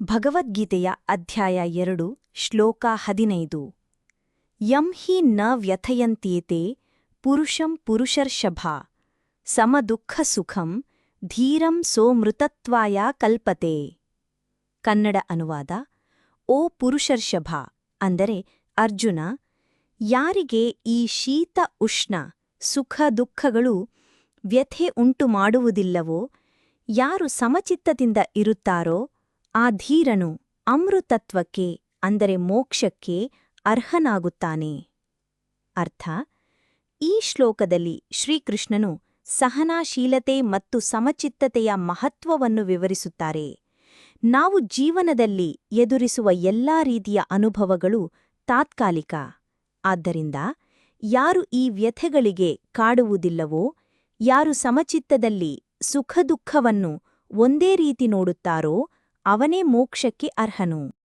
ಭಗವದ್ಗೀತೆಯ ಅಧ್ಯಾಯ ಎರಡು, ಶ್ಲೋಕ ಹದಿನೈದು. ಯಂ ಹಿ ನ ವ್ಯಥಯಂತ್ಯೇತೆ ಪುರುಷಂ ಪುರುಷರ್ಷಭಾ ಸಮದುಃಖ ಸುಖಂ ಧೀರಂ ಸೋಮೃತತ್ವಾಯ ಕಲ್ಪತೆ. ಕನ್ನಡ ಅನುವಾದ, ಓ ಪುರುಷರ್ಷಭ, ಅಂದರೆ ಅರ್ಜುನ, ಯಾರಿಗೆ ಈ ಶೀತ ಉಷ್ಣ, ಸುಖ ದುಃಖಗಳು ವ್ಯಥೆ ಉಂಟು ಮಾಡುವುದಿಲ್ಲವೋ, ಯಾರು ಸಮಚಿತ್ತದಿಂದ ಇರುತ್ತಾರೋ ಆ ಧೀರನು ಅಮೃತತ್ವಕ್ಕೆ, ಅಂದರೆ ಮೋಕ್ಷಕ್ಕೆ ಅರ್ಹನಾಗುತ್ತಾನೆ. ಅರ್ಥ? ಈ ಶ್ಲೋಕದಲ್ಲಿ ಶ್ರೀಕೃಷ್ಣನು ಸಹನಾಶೀಲತೆ ಮತ್ತು ಸಮಚಿತ್ತತೆಯ ಮಹತ್ವವನ್ನು ವಿವರಿಸುತ್ತಾರೆ. ನಾವು ಜೀವನದಲ್ಲಿ ಎದುರಿಸುವ ಎಲ್ಲಾ ರೀತಿಯ ಅನುಭವಗಳು ತಾತ್ಕಾಲಿಕ. ಆದ್ದರಿಂದ ಯಾರು ಈ ವ್ಯಥೆಗಳಿಗೆ ಕಾಡುವುದಿಲ್ಲವೋ, ಯಾರು ಸಮಚಿತ್ತದಲ್ಲಿ ಸುಖದುಃಖವನ್ನು ಒಂದೇ ರೀತಿ ನೋಡುತ್ತಾರೋ ಅವನೇ ಮೋಕ್ಷಕ್ಕೆ ಅರ್ಹನು.